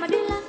madila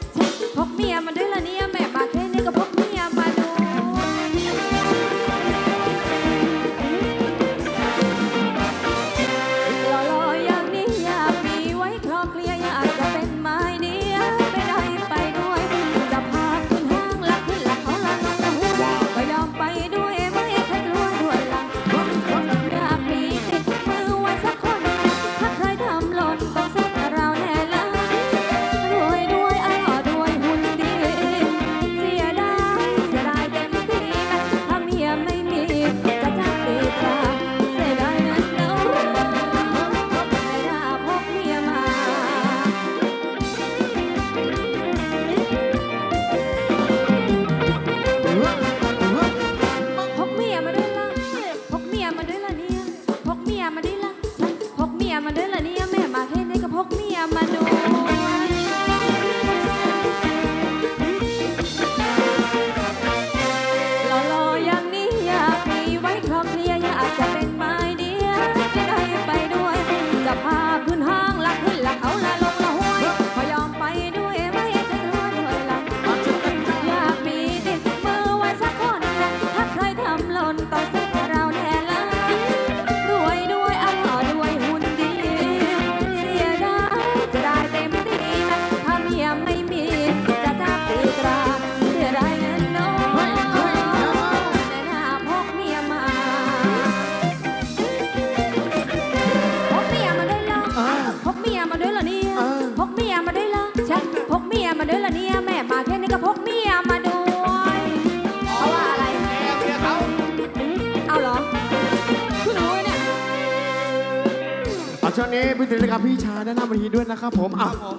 ช่วงนี้พี่ถึงเลยครับพี่ชายด้านหน้าเวทีด้วยนะครับผมอะครับผม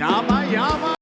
อย่ามาอย่ามา